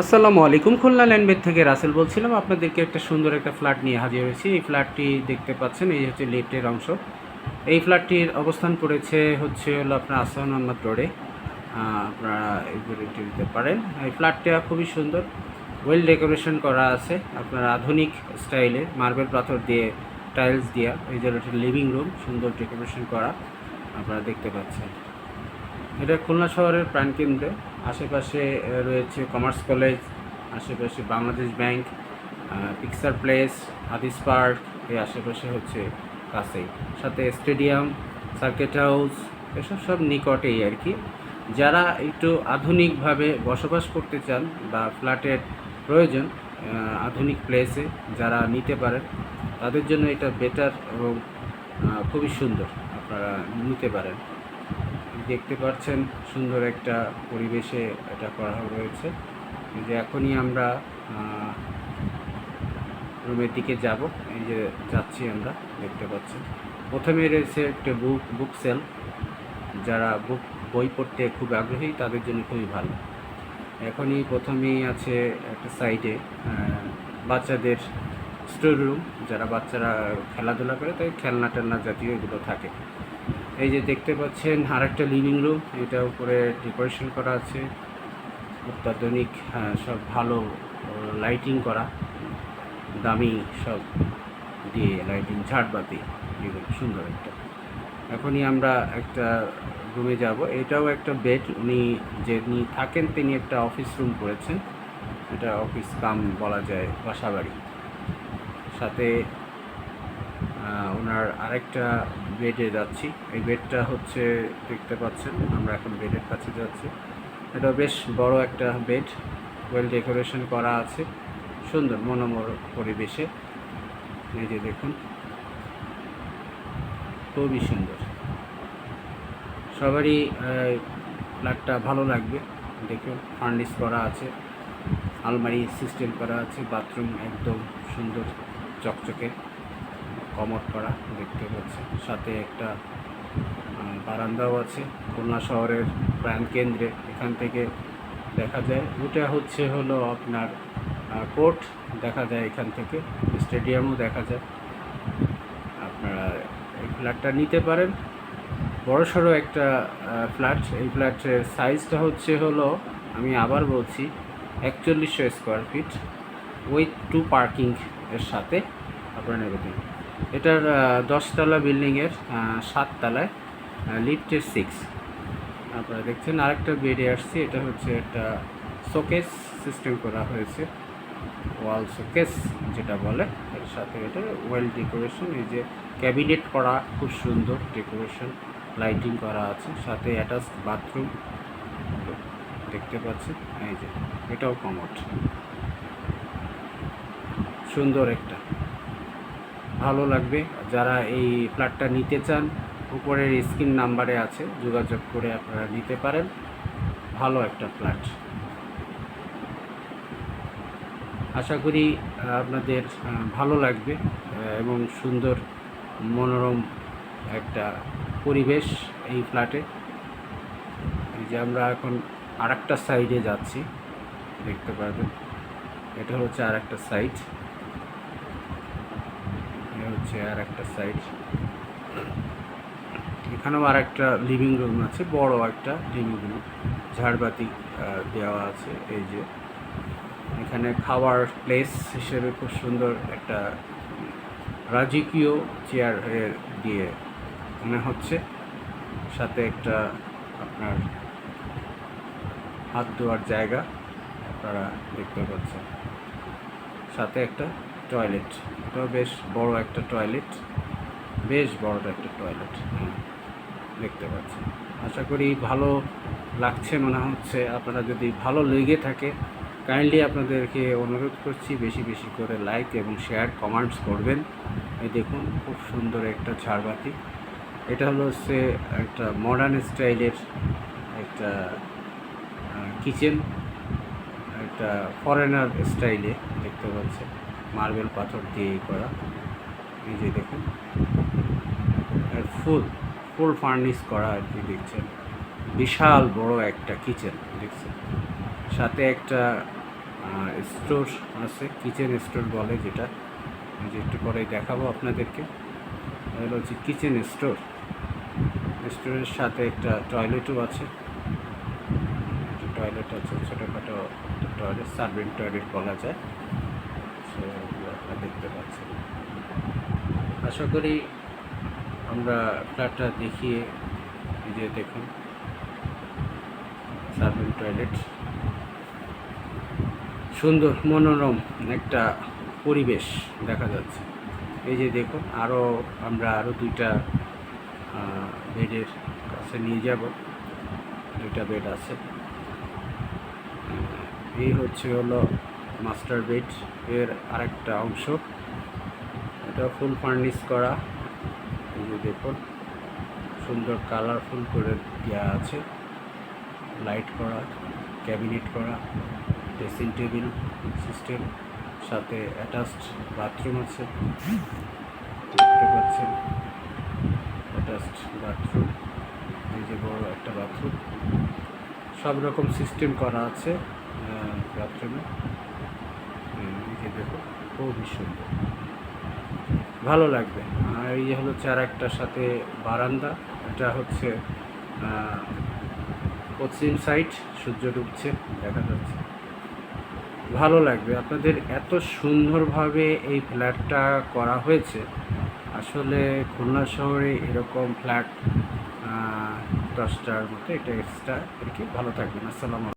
আসসালামু আলাইকুম। খুলনা ল্যান্ডবেড থেকে রাসেল বলছিলাম। আপনাদেরকে একটা সুন্দর একটা ফ্ল্যাট নিয়ে হাজির হয়েছি। এই ফ্ল্যাটটি দেখতে পাচ্ছেন, এই হচ্ছে লিফটের অংশ। এই ফ্ল্যাটটির অবস্থান পড়েছে হচ্ছে হলো আপনার আসান আহমদ রোডে। আপনারা একটু দিতে পারেন। এই ফ্ল্যাটটা খুবই সুন্দর। ওয়েল ডেকোরেশন করা আছে আপনার আধুনিক স্টাইলে। মার্বেল পাথর দিয়ে, টাইলস দেওয়া এই যে লিভিং রুম, সুন্দর ডেকোরেশন করা আপনারা দেখতে পাচ্ছেন। এটা খুলনা শহরের প্রাণকেন্দ্রে। আশেপাশে রয়েছে কমার্স কলেজ আশেপাশে Bangladesh bank picture place Hadis park এই আশেপাশে হচ্ছে কাছেই। সাথে স্টেডিয়াম সার্কিট হাউস এসব সব নিকটেই আর কি। যারা একটু আধুনিকভাবে বসবাস করতে চান বা ফ্ল্যাটের প্রয়োজন আধুনিক প্লেসে যারা নিতে পারেন, তাদের জন্য এটা বেটার এবং খুবই সুন্দর। আপনারা নিতে পারেন। দেখতে পাচ্ছেন সুন্দর একটা পরিবেশে এটা করা রয়েছে যে এখনই আমরা রুমের দিকে যাব। এই যে যাচ্ছি আমরা, দেখতে পাচ্ছি প্রথমে রয়েছে একটা বুক বুক সেল যারা বুক বই পড়তে খুব আগ্রহী, তাদের জন্য খুবই ভালো। এখনই প্রথমেই আছে একটা সাইডে বাচ্চাদের স্টোর রুম যারা বাচ্চারা খেলাধুলা করে, তাই খেলনা টেলনা জাতীয় এগুলো থাকে। এই যে দেখতে পাচ্ছেন আর একটা লিভিং রুম এটা উপরে ডেকোরেশন করা আছে। অত্যাধুনিক হ্যাঁ, সব ভালো লাইটিং করা। দামি সব দিয়ে লাইটিং ঝাড়বাতি এগুলো সুন্দর একটা। এখনই আমরা একটা রুমে যাব। এটাও একটা বেড উনি যিনি থাকেন তিনি একটা অফিস রুম করেছেন। এটা অফিস কাম বলা যায় বাসাবাড়ি। সাথে ওনার আরেকটা বেডে যাচ্ছি। এই বেডটা হচ্ছে, দেখতে পাচ্ছেন, আমরা এখন বেডের কাছে যাচ্ছি। এটা বেশ বড় একটা বেড ওয়েল ডেকোরেশন করা আছে, সুন্দর মনোমর পরিবেশে। এই যে দেখুন, খুবই সুন্দর। সবারই ফ্ল্যাটটা ভালো লাগবে, দেখুন ফার্নিশ করা আছে, আলমারি সিস্টেম করা আছে বাথরুম একদম সুন্দর, চকচকে। কমট করা দেখতে পাচ্ছেন সাথে একটা বারান্দাও আছে। খুলনা শহরের প্রাণকেন্দ্রে এখান থেকে দেখা যায় ওটা হচ্ছে হলো আপনার কোর্ট দেখা যায় এখান থেকে। স্টেডিয়ামও দেখা যায়। আপনারা এই ফ্ল্যাটটা নিতে পারেন। বড়সড় একটা ফ্ল্যাট। এই ফ্ল্যাটের সাইজটা হচ্ছে হলো, আমি আবার বলছি, একচল্লিশশো square feet. With two parking এর সাথে আপনারা নেবেন। এটার দশতলা বিল্ডিংয়ের সাততলায় লিফটের সিক্স আপনারা দেখছেন আরেকটা বেডে আসছি, এটা হচ্ছে একটা শোকেস সিস্টেম করা হয়েছে, ওয়াল শোকেস যেটা বলে, এর সাথে এটা ওয়েল ডেকোরেশন, এই যে ক্যাবিনেট করা, খুব সুন্দর ডেকোরেশন, লাইটিং করা আছে, সাথে অ্যাটাচ বাথরুম, দেখতে পাচ্ছেন, এই যে এটাও কমোড। সুন্দর একটা। ভালো লাগবে। যারা এই ফ্ল্যাটটা নিতে চান, উপরের স্ক্রিন নাম্বারে আছে, যোগাযোগ করে আপনারা নিতে পারেন। ভালো একটা ফ্ল্যাট। আশা করি আপনাদের ভালো লাগবে এবং সুন্দর, মনোরম একটা পরিবেশ এই ফ্ল্যাটে। এই যে আমরা এখন আরেকটা সাইডে যাচ্ছি, দেখতে পারবেন। এটা হচ্ছে আর একটা সাইড হচ্ছে আর একটা সাইড এখানেও আর একটা লিভিং রুম আছে, বড় একটা লিভিং রুম ঝাড়বাতি দেওয়া আছে, এই যে। এখানে খাওয়ার প্লেস হিসেবে খুব সুন্দর একটা রাজকীয় চেয়ার দিয়ে মনে হচ্ছে। সাথে একটা আপনার হাত ধোয়ার জায়গা আপনারা দেখতে পাচ্ছেন। সাথে একটা টয়লেট। এটাও বেশ বড় একটা টয়লেট। বেশ বড় একটা টয়লেট দেখতে পাচ্ছি। আশা করি ভালো লাগছে মনে হচ্ছে। আপনারা যদি ভালো লেগে থাকে কাইন্ডলি আপনাদেরকে অনুরোধ করছি বেশি বেশি করে লাইক এবং শেয়ার কমেন্টস করবেন। এই দেখুন, খুব সুন্দর একটা ঝাড়বাতি। এটা হলো হচ্ছে একটা মডার্ন স্টাইলের একটা কিচেন একটা ফরেনার স্টাইলে দেখতে পাচ্ছেন। মার্বেল পাথর দিয়ে করা। এই যে দেখুন। ফুল ফুল ফার্নিশ করা আর কি দেখছেন। বিশাল বড় একটা কিচেন, দেখছেন? সাথে একটা স্টোর আছে, কিচেন স্টোর বলে যেটা। যে একটু পরে দেখাবো আপনাদেরকে। এগুলো হচ্ছে কিচেন স্টোর। স্টোরের সাথে একটা টয়লেটও আছে। টয়লেট আছে, ছোটোখাটো টয়লেট সার্ভিং টয়লেট বলা যায়। সো এগুলো আপনারা দেখতে পাচ্ছেন আশা করি আমরা ফ্ল্যাটটা দেখিয়ে যে দেখুন। Serving toilet. সুন্দর, মনোরম একটা পরিবেশ দেখা যাচ্ছে। এই যে দেখুন আরও আমরা আরও দুইটা বেডের কাছে নিয়ে যাব। দুইটা বেড আছে। এই হচ্ছে হলো মাস্টার বেড এর আরেকটা অংশ। এটা ফুল ফার্নিশ করা। এই দেখুন, সুন্দর কালারফুল করে দেওয়া আছে। লাইট করা, ক্যাবিনেট করা, ড্রেসিং টেবিল, সিস্টেম, সাথে অ্যাটাচড বাথরুম আছে। দেখতে পাচ্ছেন, অ্যাটাচড বাথরুম। এই যে বড় একটা বাথরুম। সব রকম সিস্টেম করা আছে বাথরুমে। দেখো, খুবই সুন্দর। ভালো লাগবে। আর এই হলো চার একটার সাথে বারান্দা। এটা হচ্ছে পশ্চিম সাইড, সূর্য ডুবছে, দেখা যাচ্ছে। ভালো লাগবে। আপনাদের এত সুন্দরভাবে এই ফ্ল্যাটটা করা হয়েছে। আসলে খুলনা শহরে এরকম ফ্ল্যাট দশটার মতো, এটা এক্সট্রা আর কি, ভালো থাকবেন। আসসালামু